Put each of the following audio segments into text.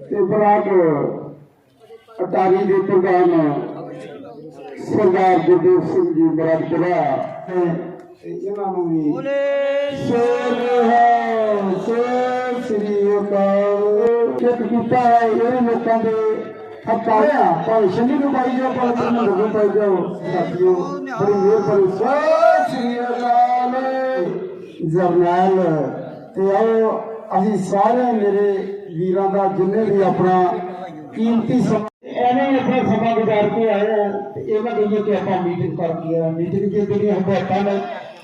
ਤੇ ਬਰਾਕ ਅਟਾਰੀ ਦੇ ਪ੍ਰਧਾਨ ਸਰਦਾਰ ਗੁਰਦੇਵ ਸਿੰਘ ਜੀ ਬਰਾਕਪੁਰਾ ਤੇ ਇਹਨਾਂ ਨੂੰ ਵੀ ਸ਼ੇਰ ਹੈ ਸ਼ੇਰ ਸ੍ਰੀ ਅਕਾਲ। ਚਿਤ ਕੀਤਾ ਹੈ ਇਹ ਲੋਕਾਂ ਦੇ ਹੱਕਾਂ ਆ ਭਾਵੇਂ ਸ਼ਨੀ ਨੂੰ ਪਾਈ ਜਾਓ ਭਾਵੇਂ ਤੁਹਾਨੂੰ ਲੋਗੋ ਪਾਈ ਜਾਓ ਸਾਥੀਓ ਬੜੀ ਮਿਹਰ ਕਰੀ ਸਤਿ ਸ੍ਰੀ ਅਕਾਲ। ਜਰਨੈਲ ਤੇ ਆਓ ਅਸੀਂ ਸਾਰੇ ਮੇਰੇ ਵੀਰਾਂ ਦਾ ਜਿੰਨੇ ਵੀ ਆਪਣਾ ਕੀਮਤੀ ਸਮਾਂ ਐਵੇਂ ਹੀ ਆਪਣਾ ਸਮਾਂ ਗੁਜ਼ਾਰ ਕੇ ਆਏ ਤੇ ਇਹ ਮੈਂ ਕਿ ਆਪਾਂ ਮੀਟਿੰਗ ਕਰਕੇ ਆ। ਮੀਟਿੰਗ ਦੀ ਜਿਹੜੀ ਹਦਾਇਤਾਂ ਨੇ,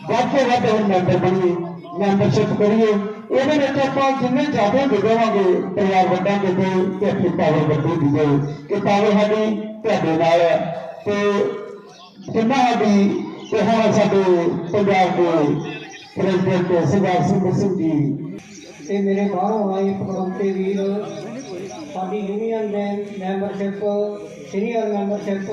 ਵੱਧ ਤੋਂ ਵੱਧ ਹੁਣ ਮੈਂਬਰ ਬਣੀਏ ਮੈਂਬਰਸ਼ਿਪ ਕਰੀਏ। ਇਹਦੇ ਵਿੱਚ ਆਪਾਂ ਜਿੰਨੇ ਜ਼ਿਆਦਾ ਜੁੜਾਂਗੇ ਪਰਿਵਾਰ ਵੱਡਾਂਗੇ ਤੇ ਤੇ ਪਾਵਰ ਵੱਧੇਗੀ ਜੇ ਕਿ ਪਾਵਰ ਸਾਡੀ ਤੁਹਾਡੇ ਨਾਲ ਹੈ ਤੇ ਜਿੰਨਾ ਸਾਡੀ ਤੇ ਹੁਣ ਸਾਡੇ ਪੰਜਾਬ ਦੇ ਪ੍ਰੈਜ਼ੀਡੈਂਟ ਸਰਦਾਰ ਸਿੰਘ ਸਿੰਘ ਜੀ ਤੇ ਮੇਰੇ ਬਾਹਰੋਂ ਆਏ ਪਕੜੌਤੇ ਵੀਰ। ਸਾਡੀ ਯੂਨੀਅਨ ਦੇ ਮੈਂਬਰਸ਼ਿਪ ਸੀਨੀਅਰ ਮੈਂਬਰਸ਼ਿਪ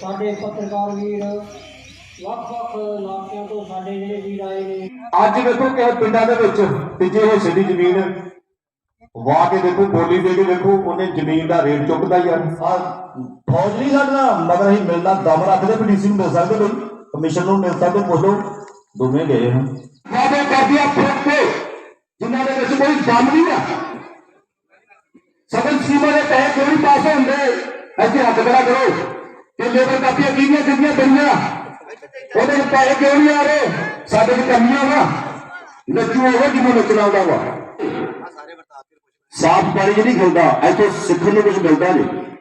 ਸਾਡੇ ਪੱਤਰਕਾਰ ਵੀਰ ਵੱਖ ਵੱਖ ਇਲਾਕਿਆਂ ਤੋਂ ਸਾਡੇ ਜਿਹੜੇ ਵੀਰ ਆਏ ਨੇ। ਅੱਜ ਵੇਖੋ ਕਿ ਪਿੰਡਾਂ ਦੇ ਵਿੱਚ ਤੀਜੇ ਹਿੱਸੇ ਦੀ ਜ਼ਮੀਨ ਵਾਹ ਕੇ ਦੇਖੋ ਬੋਲੀ ਦੇ ਕੇ ਦੇਖੋ ਉਹਨੇ ਜ਼ਮੀਨ ਦਾ ਰੇਟ ਚੁੱਕਦਾ ਹੀ ਆ। ਫੌਜ ਨਹੀਂ ਸਾਡਾ ਮਗਰ ਅਸੀਂ ਮਿਲਦਾ ਦਮ ਰੱਖਦੇ ਵੀ ਡੀਸੀ ਨੂੰ ਮਿਲ ਸਕਦੇ ਬਈ ਕਮਿਸ਼ਨ ਨੂੰ ਮਿਲ ਸਕਦੇ ਪੁੱਛ ਦੋਵੇਂ ਗਏ ਹਨ ਵਾਅਦੇ ਕਰਦੀਆਂ ਫੁੱਟ ਕੇ ਜਿਨ੍ਹਾਂ ਦੇ ਵਿੱਚ ਕੋਈ ਦਮ ਨਹੀਂ ਆ। ਸਗਨ ਸੀਮਾ ਦੇ ਪੈਸੇ ਕਿਉਂ ਨਹੀਂ ਪਾਸ ਹੁੰਦੇ? ਇੱਥੇ ਹੱਥ ਖੜਾ ਕਰੋ। ਕਿ ਲੇਬਰ ਕਾਪੀਆਂ ਕਿਹਦੀਆਂ ਕਿਹਦੀਆਂ ਪਈਆਂ? ਉਹਦੇ ਪੈਸੇ ਕਿਉਂ ਨਹੀਂ ਆ ਰਹੇ? ਸਾਡੇ ਵਿੱਚ ਕਮੀਆਂ ਵਾ। ਨੱਚੂ ਉਹ ਜਿਹਨੂੰ ਨੱਚਣਾ ਆਉਂਦਾ ਵਾ। ਸਾਫ਼ ਪਾਣੀ ਜਿਹੜੀ ਖਿਲਦਾ। ਇੱਥੇ ਸਿੱਖਣ ਨੂੰ ਕੁਝ ਮਿਲਦਾ ਨਹੀਂ।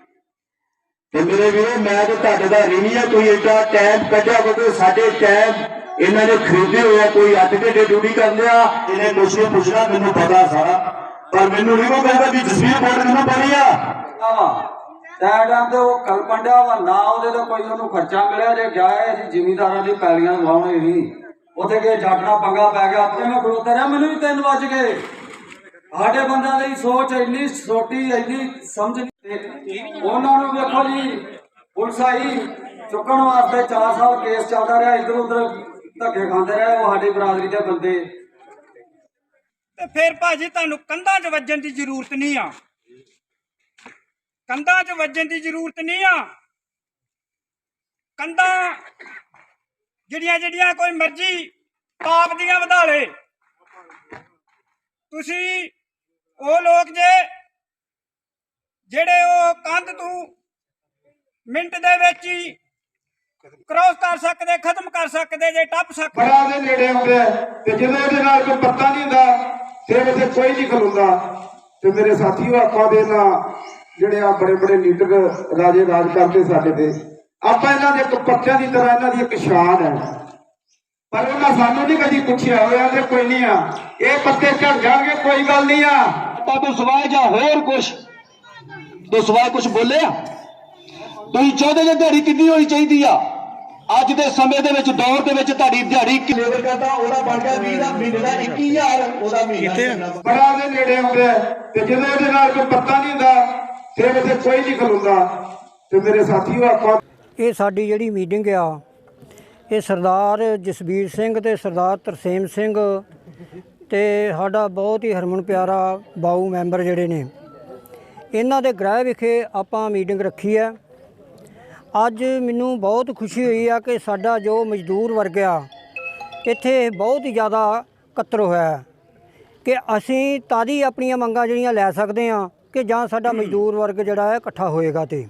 ਤੇ ਮੇਰੇ ਵੀਰੋ, ਮੈਂ ਤੇ ਤੁਹਾਡੇ ਦਾ ਰੀਣੀ ਆ, ਕੋਈ ਏਡਾ ਟਾਈਮ ਕੱਢਿਆ ਕਿਉਂਕਿ ਸਾਡੇ ਟਾਈਮ ਇਹਨਾਂ ਨੇ ਖਰੀਦੇ ਹੋਇਆ ਕੋਈ 8 ਘੰਟੇ ਡਿਊਟੀ ਕਰ ਲਿਆ, ਇਹਨੇ ਕੁਛ ਨਹੀਂ ਪੁੱਛਣਾ ਮੈਨੂੰ ਪਤਾ ਸਾਰਾ। ਪਰ ਮੈਨੂੰ ਨਹੀਂ ਉਹ ਕਹਿੰਦਾ ਵੀ ਜਸਵੀਰ ਬੋਰਡ ਕਿਹਨੂੰ ਬਣੀ ਆ ਟਾਈਮ ਤੇ ਉਹ ਕਲ ਪੰਡਿਆ ਵਾ, ਨਾ ਉਹਦੇ ਤੋਂ ਕੋਈ ਉਹਨੂੰ ਖਰਚਾ ਮਿਲਿਆ, ਜੇ ਗਿਆ ਹੈ ਅਸੀਂ ਦੀ ਪੈਲੀਆਂ ਲਵਾਉਣੇ ਨਹੀਂ। ਉੱਥੇ ਕੇ ਜੱਟ ਪੰਗਾ ਪੈ ਗਿਆ, ਆਪਣੇ ਮੈਂ ਖੜੋਤਾ ਰਿਹਾ, ਮੈਨੂੰ ਵੀ 3 ਵਜ ਗਏ। ਸਾਡੇ ਬੰਦਿਆਂ ਦੀ ਸੋਚ ਇੰਨੀ ਛੋਟੀ, ਇੰਨੀ ਸਮਝ ਨਹੀਂ ਉਹਨਾਂ ਨੂੰ ਵੇਖੋ ਜੀ, ਪੁਲਿਸ ਆਈ, ਚੁੱਕਣ ਵਾਸਤੇ 4 ਸਾਲ ਕੇਸ ਚੱਲਦਾ ਰਿਹਾ, ਇੱਧਰ ਉੱਧਰ ਧੱਕੇ ਖਾਂਦੇ ਰਹੇ, ਉਹ ਸਾਡੀ ਬਰਾਦਰੀ ਦੇ ਬੰਦੇ। ਤੇ ਫਿਰ ਭਾਜੀ ਤੁਹਾਨੂੰ ਕੰਧਾਂ 'ਚ ਵੱਜਣ ਦੀ ਜ਼ਰੂਰਤ ਨਹੀਂ ਆ। ਕੰਧਾਂ 'ਚ ਵੱਜਣ ਦੀ ਜ਼ਰੂਰਤ ਨਹੀਂ ਆ। ਕੰਧਾਂ ਜਿਹੜੀਆਂ ਜਿਹੜੀਆਂ ਕੋਈ ਮਰਜ਼ੀ, ਪਾਪ ਦੀਆਂ ਵਧਾ ਲੇ ਤੁਸੀਂ ਉਹ ਲੋਕ ਜੇ ਜਿਹੜੇ ਉਹ ਕੰਧ ਤੂੰ ਮਿੰਟ ਦੇ ਵਿੱਚ ਹੀ ਕ੍ਰੋਸ ਕਰ ਸਕਦੇ, ਖਤਮ ਕਰ ਸਕਦੇ, ਜੇ ਟੱਪ ਸਕਦੇ। ਬੜਾ ਦੇ ਨੇੜੇ ਆਉਂਦਾ ਤੇ ਜਦੋਂ ਉਹਦੇ ਨਾਲ ਕੋਈ ਪੱਤਾ ਨਹੀਂ ਹੁੰਦਾ, ਫਿਰ ਉੱਥੇ ਕੋਈ ਨਹੀਂ ਖਲੋਂਦਾ। ਤੇ ਮੇਰੇ ਸਾਥੀਓ, ਆਪਾਂ ਦੇ ਨਾ ਜਿਹੜੇ ਆ ਬੜੇ ਬੜੇ ਲੀਡਰ ਰਾਜੇ ਰਾਜ ਕਰਦੇ ਸਾਡੇ ਤੇ, ਆਪਾਂ ਇਹਨਾਂ ਦੇ ਇੱਕ ਪੱਤਿਆਂ ਦੀ ਤਰ੍ਹਾਂ ਇਹਨਾਂ ਦੀ ਇੱਕ ਸ਼ਾਨ ਹੈ। ਪਰ ਉਹਨਾਂ ਸਾਨੂੰ ਨਹੀਂ ਕਦੀ ਪੁੱਛਿਆ ਹੋਇਆ ਤੇ ਕੋਈ ਨਹੀਂ ਆ। ਇਹ ਪੱਤੇ ਝੜ ਜਾਣਗੇ, ਕੋਈ ਗੱਲ ਨਹੀਂ ਆ। ਤਾਂ ਤੂੰ ਸਵਾਲ ਜਾਂ ਹੋਰ ਕੁਛ? ਤੂੰ ਸਵਾਲ ਕੁਛ ਬੋਲਿਆ? ਤੁਸੀਂ ਚਾਹਦੇ ਜੇ ਦਿਹਾੜੀ ਕਿੰਨੀ ਹੋਣੀ ਚਾਹੀਦੀ ਆ? ਅੱਜ ਦੇ ਸਮੇਂ ਦੇ ਵਿੱਚ ਦੌਰ ਦੇ ਵਿੱਚ ਤੁਹਾਡੀ ਦਿਹਾੜੀ ਕਿ ਲੇਬਰ ਕਰਦਾ ਉਹਦਾ ਬਣ ਗਿਆ 20 ਦਾ ਮਹੀਨੇ ਦਾ 21000 ਉਹਦਾ ਮਹੀਨਾ। ਬੜਾ ਦੇ ਨੇੜੇ ਆਉਂਦਾ ਹੈ ਤੇ ਜਦੋਂ ਉਹਦੇ ਨਾਲ ਕੋਈ ਪੱਤਾ ਨਹੀਂ ਹੁੰਦਾ ਫਿਰ ਉੱਥੇ ਕੋਈ ਨਹੀਂ ਖਲੋਂਦਾ। ਤੇ ਮੇਰੇ ਸਾਥੀਓ ਆਪਾਂ ਇਹ ਸਾਡੀ ਜਿਹੜੀ ਮੀਟਿੰਗ ਆ ਇਹ ਸਰਦਾਰ ਜਸਬੀਰ ਸਿੰਘ ਤੇ ਸਰਦਾਰ ਤਰਸੇਮ ਸਿੰਘ ਤੇ ਸਾਡਾ ਬਹੁਤ ਹੀ ਹਰਮਨ ਪਿਆਰਾ ਬਾਊ ਮੈਂਬਰ ਜਿਹੜੇ ਨੇ। ਇਹਨਾਂ ਦੇ ਗ੍ਰਹਿ ਵਿਖੇ ਆਪਾਂ ਮੀਟਿੰਗ ਰੱਖੀ ਹੈ। ਅੱਜ ਮੈਨੂੰ ਬਹੁਤ ਖੁਸ਼ੀ ਹੋਈ ਆ ਕਿ ਸਾਡਾ ਜੋ ਮਜ਼ਦੂਰ ਵਰਗ ਆ ਇੱਥੇ ਬਹੁਤ ਹੀ ਜ਼ਿਆਦਾ ਇਕੱਤਰ ਹੋਇਆ ਹੈ ਕਿ ਅਸੀਂ ਤਾਦੀ ਆਪਣੀਆਂ ਮੰਗਾਂ ਜਿਹੜੀਆਂ ਲੈ ਸਕਦੇ ਹਾਂ ਕਿ ਜਾਂ ਸਾਡਾ ਮਜ਼ਦੂਰ ਵਰਗ ਜਿਹੜਾ ਹੈ ਇਕੱਠਾ ਹੋਏਗਾ ਤੇ।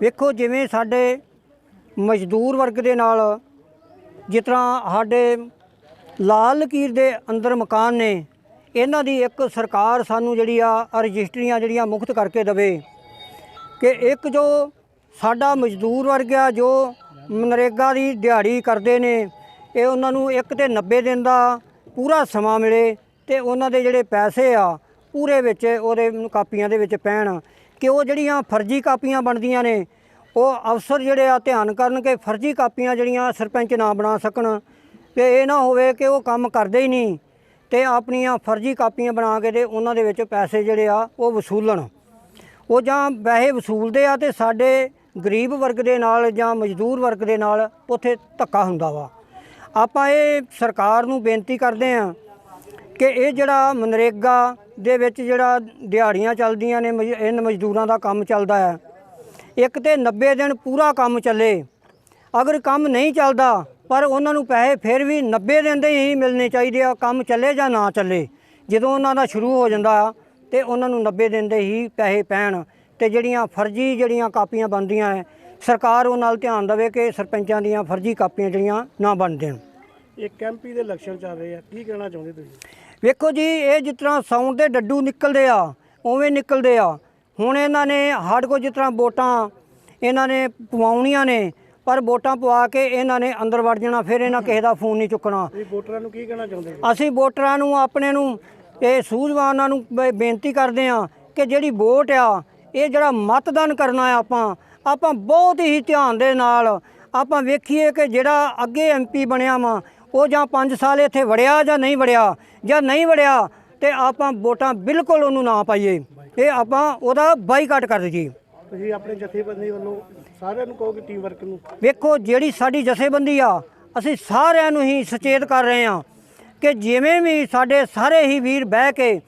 ਵੇਖੋ ਜਿਵੇਂ ਸਾਡੇ ਮਜ਼ਦੂਰ ਵਰਗ ਦੇ ਨਾਲ ਜਿਸ ਤਰ੍ਹਾਂ ਸਾਡੇ ਲਾਲ ਲਕੀਰ ਦੇ ਅੰਦਰ ਮਕਾਨ ਨੇ, ਇਹਨਾਂ ਦੀ ਇੱਕ ਸਰਕਾਰ ਸਾਨੂੰ ਜਿਹੜੀ ਆ ਰਜਿਸਟਰੀਆਂ ਜਿਹੜੀਆਂ ਮੁਕਤ ਕਰਕੇ ਦੇਵੇ ਕਿ ਇੱਕ ਜੋ ਸਾਡਾ ਮਜ਼ਦੂਰ ਵਰਗ ਆ, ਜੋ ਮਨਰੇਗਾ ਦੀ ਦਿਹਾੜੀ ਕਰਦੇ ਨੇ, ਇਹ ਉਹਨਾਂ ਨੂੰ ਇੱਕ ਤੇ 90 ਦਿਨ ਦਾ ਪੂਰਾ ਸਮਾਂ ਮਿਲੇ ਤੇ ਉਹਨਾਂ ਦੇ ਜਿਹੜੇ ਪੈਸੇ ਆ, ਪੂਰੇ ਵਿੱਚ ਉਹਦੇ ਕਾਪੀਆਂ ਦੇ ਵਿੱਚ ਪੈਣ ਕਿ ਉਹ ਜਿਹੜੀਆਂ ਫਰਜ਼ੀ ਕਾਪੀਆਂ ਬਣਦੀਆਂ ਨੇ, ਉਹ ਅਫਸਰ ਜਿਹੜੇ ਆ ਧਿਆਨ ਕਰਨ ਕਿ ਫਰਜ਼ੀ ਕਾਪੀਆਂ ਜਿਹੜੀਆਂ ਸਰਪੰਚ ਨਾ ਬਣਾ ਸਕਣ। ਤੇ ਇਹ ਨਾ ਹੋਵੇ ਕਿ ਉਹ ਕੰਮ ਕਰਦੇ ਹੀ ਨਹੀਂ ਤੇ ਆਪਣੀਆਂ ਫਰਜ਼ੀ ਕਾਪੀਆਂ ਬਣਾ ਕੇ ਤੇ ਉਹਨਾਂ ਦੇ ਵਿੱਚ ਪੈਸੇ ਜਿਹੜੇ ਆ ਉਹ ਵਸੂਲਣ। ਉਹ ਜਾਂ ਪੈਸੇ ਵਸੂਲਦੇ ਆ ਤੇ ਸਾਡੇ ਗਰੀਬ ਵਰਗ ਦੇ ਨਾਲ ਜਾਂ ਮਜ਼ਦੂਰ ਵਰਗ ਦੇ ਨਾਲ ਉੱਥੇ ਧੱਕਾ ਹੁੰਦਾ ਵਾ। ਆਪਾਂ ਇਹ ਸਰਕਾਰ ਨੂੰ ਬੇਨਤੀ ਕਰਦੇ ਆ ਕਿ ਇਹ ਜਿਹੜਾ ਮਨਰੇਗਾ ਦੇ ਵਿੱਚ ਜਿਹੜਾ ਦਿਹਾੜੀਆਂ ਚੱਲਦੀਆਂ ਨੇ ਮਜ਼- ਇਨ ਮਜ਼ਦੂਰਾਂ ਦਾ ਕੰਮ ਚੱਲਦਾ ਹੈ ਇੱਕ ਤੇ 90 ਦਿਨ ਪੂਰਾ ਕੰਮ ਚੱਲੇ। ਅਗਰ ਕੰਮ ਨਹੀਂ ਚੱਲਦਾ ਪਰ ਉਹਨਾਂ ਨੂੰ ਪੈਸੇ ਫਿਰ ਵੀ 90 ਦਿਨ ਦੇ ਹੀ ਮਿਲਣੇ ਚਾਹੀਦੇ ਆ ਕੰਮ ਚੱਲੇ ਜਾਂ ਨਾ ਚੱਲੇ। ਜਦੋਂ ਉਹਨਾਂ ਦਾ ਸ਼ੁਰੂ ਹੋ ਜਾਂਦਾ ਤੇ ਉਹਨਾਂ ਨੂੰ 90 ਦਿਨ ਦੇ ਹੀ ਪੈਸੇ ਪੈਣ ਤੇ ਜਿਹੜੀਆਂ ਫਰਜ਼ੀ ਜਿਹੜੀਆਂ ਕਾਪੀਆਂ ਬਣਦੀਆਂ ਹੈ ਸਰਕਾਰ ਉਹ ਨਾਲ ਧਿਆਨ ਦੇਵੇ ਕਿ ਸਰਪੰਚਾਂ ਦੀਆਂ ਫਰਜ਼ੀ ਕਾਪੀਆਂ ਜਿਹੜੀਆਂ ਨਾ ਬਣ ਦੇਣ ਇੱਕ ਐਮਪੀ ਦੇ ਇਲੈਕਸ਼ਨ ਚੱਲ ਰਹੇ ਆ ਕੀ ਕਹਿਣਾ ਚਾਹੁੰਦੇ ਤੁਸੀਂ? ਵੇਖੋ ਜੀ ਇਹ ਜਿਸ ਤਰ੍ਹਾਂ ਸਾਉਣ ਦੇ ਡੱਡੂ ਨਿਕਲਦੇ ਆ ਉਵੇਂ ਨਿਕਲਦੇ ਆ। ਹੁਣ ਇਹਨਾਂ ਨੇ ਸਾਡੇ ਕੋਲ ਜਿਸ ਤਰ੍ਹਾਂ ਵੋਟਾਂ ਇਹਨਾਂ ਨੇ ਪਵਾਉਣੀਆਂ ਨੇ ਪਰ ਵੋਟਾਂ ਪਵਾ ਕੇ ਇਹਨਾਂ ਨੇ ਅੰਦਰ ਵੜ ਜਾਣਾ ਫਿਰ ਇਹਨਾਂ ਕਿਸੇ ਦਾ ਫੋਨ ਨਹੀਂ ਚੁੱਕਣਾ। ਤੁਸੀਂ ਵੋਟਰਾਂ ਨੂੰ ਕੀ ਕਹਿਣਾ ਚਾਹੁੰਦੇ ਅਸੀਂ ਵੋਟਰਾਂ ਨੂੰ ਆਪਣੇ ਨੂੰ ਇਹ ਸੂਝਵਾਨਾਂ ਨੂੰ ਬ- ਬੇਨਤੀ ਕਰਦੇ ਆ ਕਿ ਜਿਹੜੀ ਵੋਟ ਆ ਇਹ ਜਿਹੜਾ ਮਤਦਾਨ ਕਰਨਾ ਆ ਆਪਾਂ ਆਪਾਂ ਬਹੁਤ ਹੀ ਧਿਆਨ ਦੇ ਨਾਲ ਆਪਾਂ ਵੇਖੀਏ ਕਿ ਜਿਹੜਾ ਅੱਗੇ ਐਮਪੀ ਬਣਿਆ ਵਾ ਉਹ ਜਾਂ 5 ਸਾਲ ਇੱਥੇ ਵੜਿਆ ਜਾਂ ਨਹੀਂ ਵੜਿਆ ਜਾਂ ਨਹੀਂ ਵੜਿਆ ਤੇ ਆਪਾਂ ਵੋਟਾਂ ਬਿਲਕੁਲ ਉਹਨੂੰ ਨਾ ਪਾਈਏ। ਇਹ ਆਪਾਂ ਉਹਦਾ ਬਾਈਕਾਟ ਕਰ ਦਈਏ। ਤੁਸੀਂ ਆਪਣੇ ਜਥੇਬੰਦੀ ਵੱਲੋਂ ਸਾਰਿਆਂ ਨੂੰ ਕਹੋ ਕਿ ਟੀਮ ਵਰਕ ਨੂੰ? ਵੇਖੋ ਜਿਹੜੀ ਸਾਡੀ ਜਥੇਬੰਦੀ ਆ ਅਸੀਂ ਸਾਰਿਆਂ ਨੂੰ ਹੀ ਸੁਚੇਤ ਕਰ ਰਹੇ ਹਾਂ ਕਿ ਜਿਵੇਂ ਵੀ ਸਾਡੇ ਸਾਰੇ ਹੀ ਵੀਰ ਬਹਿ ਕੇ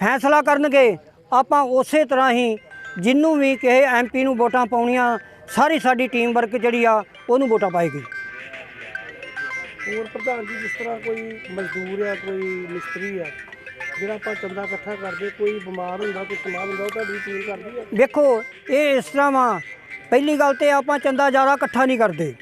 ਫੈਸਲਾ ਕਰਨਗੇ ਆਪਾਂ ਉਸੇ ਤਰ੍ਹਾਂ ਹੀ ਜਿੰਨੂੰ ਵੀ ਕਿਸੇ ਐਮਪੀ ਨੂੰ ਵੋਟਾਂ ਪਾਉਣੀਆਂ ਸਾਰੀ ਸਾਡੀ ਟੀਮ ਵਰਕ ਜਿਹੜੀ ਆ ਉਹਨੂੰ ਵੋਟਾਂ ਪਾਏਗੀ। ਹੋਰ ਪ੍ਰਧਾਨ ਜੀ ਜਿਸ ਤਰ੍ਹਾਂ ਕੋਈ ਮਜ਼ਦੂਰ ਆ ਕੋਈ ਮਿਸਤਰੀ ਆ ਜਿਹੜਾ ਆਪਾਂ ਚੰਦਾ ਇਕੱਠਾ ਕਰਦੇ, ਕੋਈ ਬਿਮਾਰ ਹੁੰਦਾ, ਕੋਈ ਸਮਾਨ ਹੁੰਦਾ, ਉਹ ਤੁਹਾਡੀ ਟੀਮ ਕਰਦੀ ਆ ਵੇਖੋ ਇਹ ਇਸ ਤਰ੍ਹਾਂ ਵਾ, ਪਹਿਲੀ ਗੱਲ ਤੇ ਆਪਾਂ ਚੰਦਾ ਜ਼ਿਆਦਾ ਇਕੱਠਾ ਨਹੀਂ ਕਰਦੇ।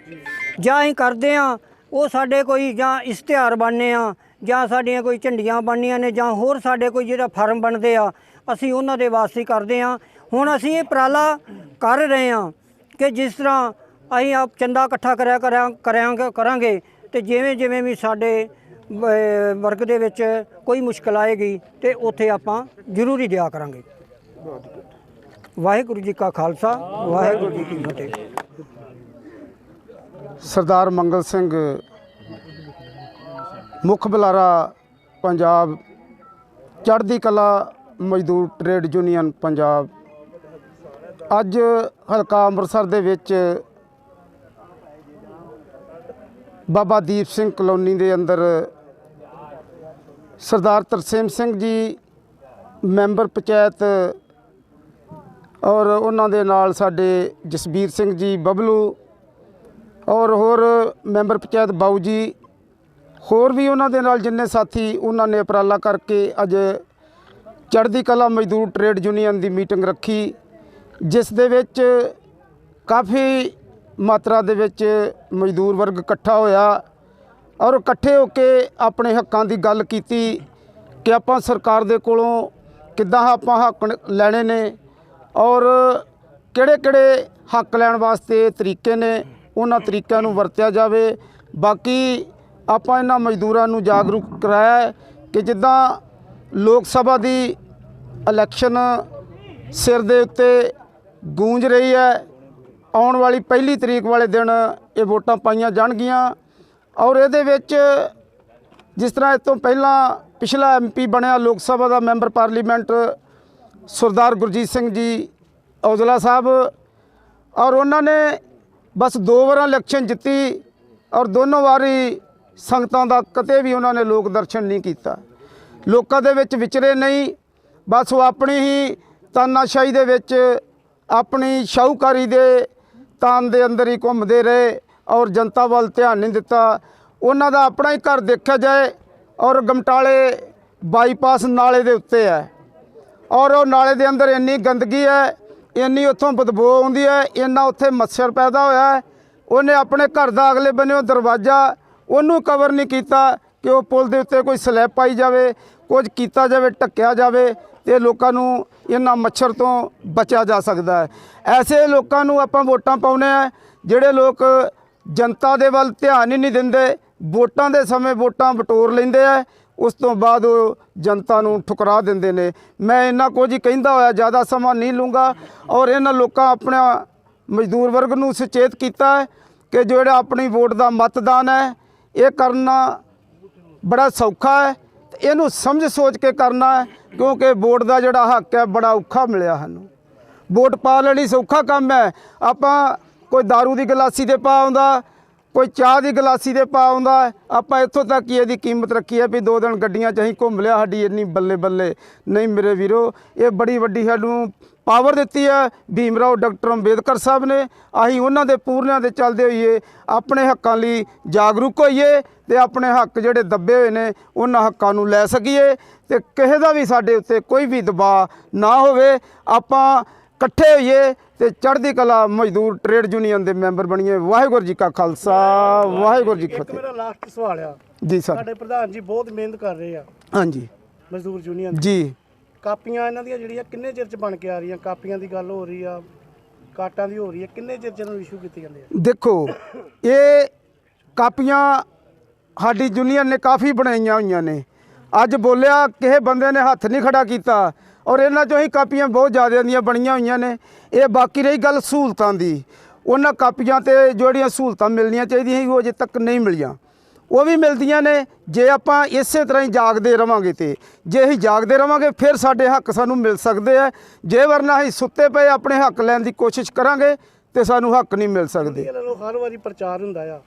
ਜਾਂ ਅਸੀਂ ਕਰਦੇ ਆ ਉਹ ਸਾਡੇ ਕੋਈ ਜਾਂ ਇਸ਼ਤਿਹਾਰ ਬਣਨੇ ਆ, ਜਾਂ ਸਾਡੀਆਂ ਕੋਈ ਝੰਡੀਆਂ ਬਣਨੀਆਂ ਨੇ, ਜਾਂ ਹੋਰ ਸਾਡੇ ਕੋਈ ਜਿਹੜਾ ਫਾਰਮ ਬਣਦੇ ਆ, ਅਸੀਂ ਉਹਨਾਂ ਦੇ ਵਾਸਤੇ ਹੀ ਕਰਦੇ ਆ ਹੁਣ ਅਸੀਂ ਇਹ ਉਪਰਾਲਾ ਕਰ ਰਹੇ ਆ ਕਿ ਜਿਸ ਤਰ੍ਹਾਂ ਅਸੀਂ ਆਪ ਚੰਦਾ ਇਕੱਠਾ ਕਰਿਆ ਕਰਿਆ ਕਰਾਂਗੇ ਕਰਾਂਗੇ, ਤੇ ਜਿਵੇਂ ਜਿਵੇਂ ਵੀ ਸਾਡੇ ਵਰਗ ਦੇ ਵਿੱਚ ਕੋਈ ਮੁਸ਼ਕਲ ਆਏਗੀ ਤੇ ਉੱਥੇ ਆਪਾਂ ਜ਼ਰੂਰੀ ਦਿਆ ਕਰਾਂਗੇ। ਵਾਹਿਗੁਰੂ ਜੀ ਕਾ ਖਾਲਸਾ, ਵਾਹਿਗੁਰੂ ਜੀ ਕੀ ਫਤਿਹ। ਸਰਦਾਰ ਮੰਗਲ ਸਿੰਘ, ਮੁੱਖ ਬੁਲਾਰਾ ਪੰਜਾਬ, ਚੜ੍ਹਦੀ ਕਲਾ ਮਜ਼ਦੂਰ ਟ੍ਰੇਡ ਯੂਨੀਅਨ ਪੰਜਾਬ। ਅੱਜ ਹਲਕਾ ਅੰਮ੍ਰਿਤਸਰ ਦੇ ਵਿੱਚ ਬਾਬਾ ਦੀਪ ਸਿੰਘ ਕਲੋਨੀ ਦੇ ਅੰਦਰ ਸਰਦਾਰ ਤਰਸੇਮ ਸਿੰਘ ਜੀ, ਮੈਂਬਰ ਪੰਚਾਇਤ ਔਰ ਉਹਨਾਂ ਦੇ ਨਾਲ ਸਾਡੇ ਜਸਬੀਰ ਸਿੰਘ ਜੀ ਬਬਲੂ ਔਰ ਹੋਰ ਮੈਂਬਰ ਪੰਚਾਇਤ ਬਾਊ ਜੀ, ਹੋਰ ਵੀ ਉਹਨਾਂ ਦੇ ਨਾਲ ਜਿੰਨੇ ਸਾਥੀ ਉਹਨਾਂ ਨੇ ਉਪਰਾਲਾ ਕਰਕੇ ਅੱਜ ਚੜ੍ਹਦੀ ਕਲਾ ਮਜ਼ਦੂਰ ਟ੍ਰੇਡ ਯੂਨੀਅਨ ਦੀ ਮੀਟਿੰਗ ਰੱਖੀ, ਜਿਸ ਦੇ ਵਿੱਚ ਕਾਫੀ ਮਾਤਰਾ ਦੇ ਵਿੱਚ ਮਜ਼ਦੂਰ ਵਰਗ ਇਕੱਠਾ ਹੋਇਆ। ਔਰ ਇਕੱਠੇ ਹੋ ਕੇ ਆਪਣੇ ਹੱਕਾਂ ਦੀ ਗੱਲ ਕੀਤੀ ਕਿ ਆਪਾਂ ਸਰਕਾਰ ਦੇ ਕੋਲੋਂ ਕਿੱਦਾਂ ਆਪਾਂ ਹੱਕ ਲੈਣੇ ਨੇ ਔਰ ਕਿਹੜੇ ਕਿਹੜੇ ਹੱਕ ਲੈਣ ਵਾਸਤੇ ਤਰੀਕੇ ਨੇ, ਉਹਨਾਂ ਤਰੀਕਿਆਂ ਨੂੰ ਵਰਤਿਆ ਜਾਵੇ। ਬਾਕੀ ਆਪਾਂ ਇਹਨਾਂ ਮਜ਼ਦੂਰਾਂ ਨੂੰ ਜਾਗਰੂਕ ਕਰਾਇਆ ਕਿ ਜਿੱਦਾਂ ਲੋਕ ਸਭਾ ਦੀ ਇਲੈਕਸ਼ਨ ਸਿਰ ਦੇ ਉੱਤੇ ਗੂੰਜ ਰਹੀ ਹੈ, ਆਉਣ ਵਾਲੀ ਪਹਿਲੀ ਤਰੀਕ ਵਾਲੇ ਦਿਨ ਇਹ ਵੋਟਾਂ ਪਾਈਆਂ ਜਾਣਗੀਆਂ। ਔਰ ਇਹਦੇ ਵਿੱਚ ਜਿਸ ਤਰ੍ਹਾਂ ਇਸ ਤੋਂ ਪਹਿਲਾਂ ਪਿਛਲਾ ਐਮਪੀ ਬਣਿਆ ਲੋਕ ਸਭਾ ਦਾ ਮੈਂਬਰ ਪਾਰਲੀਮੈਂਟ ਸਰਦਾਰ ਗੁਰਜੀਤ ਸਿੰਘ ਜੀ ਔਜਲਾ ਸਾਹਿਬ ਔਰ ਉਹਨਾਂ ਨੇ ਬਸ ਦੋ ਵਾਰਾਂ ਇਲੈਕਸ਼ਨ ਜਿੱਤੀ ਔਰ ਦੋਨੋਂ ਵਾਰੀ ਸੰਗਤਾਂ ਦਾ ਕਦੇ ਵੀ ਉਹਨਾਂ ਨੇ ਲੋਕ ਦਰਸ਼ਨ ਨਹੀਂ ਕੀਤਾ। ਲੋਕਾਂ ਦੇ ਵਿੱਚ ਵਿਚਰੇ ਨਹੀਂ, ਬਸ ਉਹ ਆਪਣੀ ਹੀ ਤਾਨਾਸ਼ਾਹੀ ਦੇ ਵਿੱਚ ਆਪਣੀ ਸ਼ਾਹੂਕਾਰੀ ਦੇ ਤਾਨ ਦੇ ਅੰਦਰ ਹੀ ਘੁੰਮਦੇ ਰਹੇ ਔਰ ਜਨਤਾ ਵੱਲ ਧਿਆਨ ਨਹੀਂ ਦਿੱਤਾ। ਉਹਨਾਂ ਦਾ ਆਪਣਾ ਹੀ ਘਰ ਦੇਖਿਆ ਜਾਏ ਔਰ ਗਮਟਾਲੇ ਬਾਈਪਾਸ ਨਾਲੇ ਦੇ ਉੱਤੇ ਹੈ। ਔਰ ਉਹ ਨਾਲੇ ਦੇ ਅੰਦਰ ਇੰਨੀ ਗੰਦਗੀ ਹੈ, ਇੰਨੀ ਉੱਥੋਂ ਬਦਬੂ ਆਉਂਦੀ ਹੈ, ਇੰਨਾ ਉੱਥੇ ਮੱਛਰ ਪੈਦਾ ਹੋਇਆ ਹੈ। ਉਹਨੇ ਆਪਣੇ ਘਰ ਦਾ ਅਗਲੇ ਬੰਨਿਓ ਦਰਵਾਜ਼ਾ ਉਹਨੂੰ ਕਵਰ ਨਹੀਂ ਕੀਤਾ ਕਿ ਉਹ ਪੁਲ ਦੇ ਉੱਤੇ ਕੋਈ ਸਲੈਬ ਪਾਈ ਜਾਵੇ, ਕੁਝ ਕੀਤਾ ਜਾਵੇ, ਢੱਕਿਆ ਜਾਵੇ ਤੇ ਲੋਕਾਂ ਨੂੰ ਇਹਨਾਂ ਮੱਛਰ ਤੋਂ ਬਚਿਆ ਜਾ ਸਕਦਾ ਹੈ। ਐਸੇ ਲੋਕਾਂ ਨੂੰ ਆਪਾਂ ਵੋਟਾਂ ਪਾਉਨੇ ਆ ਜਿਹੜੇ ਲੋਕ ਜਨਤਾ ਦੇ ਵੱਲ ਧਿਆਨ ਹੀ ਨਹੀਂ ਦਿੰਦੇ ਵੋਟਾਂ ਦੇ ਸਮੇਂ ਵੋਟਾਂ ਬਟੋਰ ਲੈਂਦੇ ਆ, ਉਸ ਤੋਂ ਬਾਅਦ ਉਹ ਜਨਤਾ ਨੂੰ ਠੁਕਰਾ ਦਿੰਦੇ ਨੇ। ਮੈਂ ਇਹਨਾਂ ਕੁਝ ਹੀ ਕਹਿੰਦਾ ਹੋਇਆ, ਜ਼ਿਆਦਾ ਸਮਾਂ ਨਹੀਂ ਲੂੰਗਾ ਔਰ ਇਹਨਾਂ ਲੋਕਾਂ ਆਪਣਾ ਮਜ਼ਦੂਰ ਵਰਗ ਨੂੰ ਸੁਚੇਤ ਕੀਤਾ ਹੈ ਕਿ ਜਿਹੜਾ ਆਪਣੀ ਵੋਟ ਦਾ ਮਤਦਾਨ ਹੈ, ਇਹ ਕਰਨਾ ਬੜਾ ਸੌਖਾ ਹੈ ਤੇ ਇਹਨੂੰ ਸਮਝ ਸੋਚ ਕੇ ਕਰਨਾ ਹੈ, ਕਿਉਂਕਿ ਵੋਟ ਦਾ ਜਿਹੜਾ ਹੱਕ ਹੈ, ਬੜਾ ਔਖਾ ਮਿਲਿਆ ਸਾਨੂੰ। ਵੋਟ ਪਾ ਲੈਣੀ ਸੌਖਾ ਕੰਮ ਹੈ। ਆਪਾਂ ਕੋਈ दारू ਦੀ ਗਲਾਸੀ ਤੇ ਪਾ ਆਉਂਦਾ ਕੋਈ ਚਾਹ ਦੀ ਗਲਾਸੀ ਦੇ ਪਾ ਆਉਂਦਾ ਆਪਾਂ ਇੱਥੋਂ ਤੱਕ ਹੀ ਇਹਦੀ ਕੀਮਤ ਰੱਖੀ ਹੈ ਵੀ ਦੋ ਦਿਨ ਗੱਡੀਆਂ 'ਚ ਅਸੀਂ ਘੁੰਮ ਲਿਆ, ਸਾਡੀ ਇੰਨੀ ਬੱਲੇ ਬੱਲੇ। ਨਹੀਂ ਮੇਰੇ ਵੀਰੋ, ਇਹ ਬੜੀ ਵੱਡੀ ਸਾਨੂੰ ਪਾਵਰ ਦਿੱਤੀ ਹੈ। ਭੀਮਰਾਓ ਡਾਕਟਰ ਅੰਬੇਦਕਰ ਸਾਹਿਬ ਨੇ। ਅਸੀਂ ਉਹਨਾਂ ਦੇ ਪੂਰਨਿਆਂ ਦੇ ਚੱਲਦੇ ਹੋਈਏ, ਆਪਣੇ ਹੱਕਾਂ ਲਈ ਜਾਗਰੂਕ ਹੋਈਏ ਤੇ ਆਪਣੇ ਹੱਕ ਜਿਹੜੇ ਦੱਬੇ ਹੋਏ ਨੇ, ਉਹਨਾਂ ਹੱਕਾਂ ਨੂੰ ਲੈ ਸਕੀਏ ਤੇ ਕਿਸੇ ਦਾ ਵੀ ਸਾਡੇ ਉੱਤੇ ਕੋਈ ਵੀ ਦਬਾਅ ਨਾ ਹੋਵੇ। ਆਪਾਂ ਇਕੱਠੇ ਹੋਈਏ ਤੇ ਚੜ੍ਹਦੀ ਕਲਾ ਮਜ਼ਦੂਰ ਟ੍ਰੇਡ ਯੂਨੀਅਨ ਦੇ ਮੈਂਬਰ ਬਣੀਏ। ਵਾਹਿਗੁਰੂ ਜੀ ਕਾ ਖਾਲਸਾ ਵਾਹਿਗੁਰੂ ਜੀ ਕੀ ਫਤਿਹ ਮੇਰਾ ਲਾਸਟ ਸਵਾਲ ਆ। ਜੀ ਸਰ। ਸਾਡੇ ਪ੍ਰਧਾਨ ਜੀ ਬਹੁਤ ਮਿਹਨਤ ਕਰ ਰਹੇ ਆ। ਹਾਂਜੀ। ਮਜ਼ਦੂਰ ਯੂਨੀਅਨ। ਜੀ। ਕਾਪੀਆਂ ਇਹਨਾਂ ਦੀਆਂ ਜਿਹੜੀਆਂ ਕਿੰਨੇ ਚਿਰ ਚ ਬਣ ਕੇ ਆ ਰਹੀਆਂ? ਕਾਪੀਆਂ ਦੀ ਗੱਲ ਹੋ ਰਹੀ ਆ ਕਾਟਾਂ ਦੀ ਹੋ ਰਹੀ ਹੈ ਕਿੰਨੇ ਚਿਰ ਨੂੰ ਇਸ਼ੂ ਕੀਤੇ ਜਾਂਦੇ ਆ? ਦੇਖੋ ਇਹ ਕਾਪੀਆਂ ਸਾਡੀ ਯੂਨੀਅਨ ਨੇ ਕਾਫੀ ਬਣਾਈਆਂ ਹੋਈਆਂ ਨੇ। ਅੱਜ ਬੋਲਿਆ ਕਿਸੇ ਬੰਦੇ ਨੇ ਹੱਥ ਨਹੀਂ ਖੜਾ ਕੀਤਾ। ਔਰ ਇਹਨਾਂ ਚੋਂ ਹੀ ਕਾਪੀਆਂ ਬਹੁਤ ਜ਼ਿਆਦਾ ਦੀਆਂ ਬਣੀਆਂ ਹੋਈਆਂ ਨੇ। ਇਹ ਬਾਕੀ ਰਹੀ ਗੱਲ ਸਹੂਲਤਾਂ ਦੀ। ਉਹਨਾਂ ਕਾਪੀਆਂ ਤੇ ਜਿਹੜੀਆਂ ਸਹੂਲਤਾਂ ਮਿਲਣੀਆਂ ਚਾਹੀਦੀਆਂ ਸੀ ਉਹ ਅਜੇ ਤੱਕ ਨਹੀਂ ਮਿਲੀਆਂ। ਉਹ ਵੀ ਮਿਲਦੀਆਂ ਨੇ ਜੇ ਆਪਾਂ ਇਸੇ ਤਰ੍ਹਾਂ ਹੀ ਜਾਗਦੇ ਰਵਾਂਗੇ ਤੇ। ਜੇ ਅਸੀਂ ਜਾਗਦੇ ਰਵਾਂਗੇ ਫਿਰ ਸਾਡੇ ਹੱਕ ਸਾਨੂੰ ਮਿਲ ਸਕਦੇ ਆ। ਜੇ ਵਰਨਾ ਅਸੀਂ ਸੁੱਤੇ ਪਏ ਆਪਣੇ ਹੱਕ ਲੈਣ ਦੀ ਕੋਸ਼ਿਸ਼ ਕਰਾਂਗੇ ਤੇ ਸਾਨੂੰ ਹੱਕ ਨਹੀਂ ਮਿਲ ਸਕਦੇ। ਹਰ ਵਾਰੀ ਪ੍ਰਚਾਰ ਹੁੰਦਾ ਆ।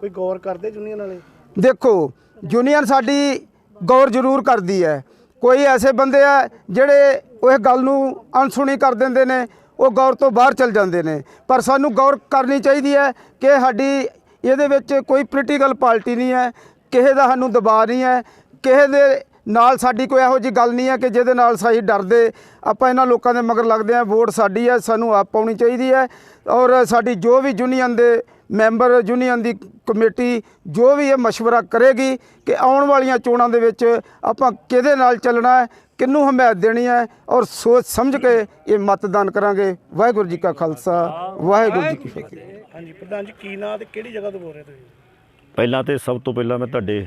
ਕੋਈ ਗੌਰ ਕਰਦੇ ਯੂਨੀਅਨ ਵਾਲੇ? ਦੇਖੋ ਯੂਨੀਅਨ ਸਾਡੀ ਗੌਰ ਜ਼ਰੂਰ ਕਰਦੀ ਹੈ। ਕੋਈ ਐਸੇ ਬੰਦੇ ਆ ਜਿਹੜੇ ਉਹ ਗੱਲ ਨੂੰ ਅਣਸੁਣੀ ਕਰ ਦਿੰਦੇ ਨੇ, ਉਹ ਗੌਰ ਤੋਂ ਬਾਹਰ ਚਲ ਜਾਂਦੇ ਨੇ। ਪਰ ਸਾਨੂੰ ਗੌਰ ਕਰਨੀ ਚਾਹੀਦੀ ਹੈ ਕਿ ਸਾਡੀ ਇਹਦੇ ਵਿੱਚ ਕੋਈ ਪੋਲੀਟੀਕਲ ਪਾਰਟੀ ਨਹੀਂ ਹੈ, ਕਿਸੇ ਦਾ ਸਾਨੂੰ ਦਬਾਅ ਨਹੀਂ ਹੈ, ਕਿਸੇ ਦੇ ਨਾਲ ਸਾਡੀ ਕੋਈ ਇਹੋ ਜੀ ਗੱਲ ਨਹੀਂ ਹੈ ਕਿ ਜਿਹਦੇ ਨਾਲ ਸਾਈ ਡਰਦੇ ਆਪਾਂ ਇਹਨਾਂ ਲੋਕਾਂ ਦੇ ਮਗਰ ਲੱਗਦੇ ਆ ਵੋਟ ਸਾਡੀ ਹੈ, ਸਾਨੂੰ ਆਪ ਪਾਉਣੀ ਚਾਹੀਦੀ ਹੈ ਔਰ ਸਾਡੀ ਜੋ ਵੀ ਯੂਨੀਅਨ ਦੇ ਮੈਂਬਰ ਯੂਨੀਅਨ ਦੀ ਕਮੇਟੀ ਜੋ ਵੀ ਇਹ مشورہ ਕਰੇਗੀ ਕਿ ਆਉਣ ਵਾਲੀਆਂ ਚੋਣਾਂ ਦੇ ਵਿੱਚ ਆਪਾਂ ਕਿਹਦੇ ਨਾਲ ਚੱਲਣਾ ਹੈ ਕਿਹਨੂੰ ਹਮਾਇਤ ਦੇਣੀ ਹੈ ਔਰ ਸੋਚ ਸਮਝ ਕੇ ਇਹ ਮਤਦਾਨ ਕਰਾਂਗੇ ਵਾਹਿਗੁਰੂ ਜੀ ਕਾ ਖਾਲਸਾ ਵਾਹਿਗੁਰੂ ਜੀ ਕੀ ਫਤਿਹ ਹਾਂਜੀ ਪ੍ਰਧਾਨ ਜੀ ਕੀ ਨਾਂ ਤੇ ਕਿਹੜੀ ਜਗ੍ਹਾ ਤੋਂ ਬੋਲ ਰਹੇ ਤੁਸੀਂ ਪਹਿਲਾਂ ਤੇ ਸਭ ਤੋਂ ਪਹਿਲਾਂ ਮੈਂ ਤੁਹਾਡੇ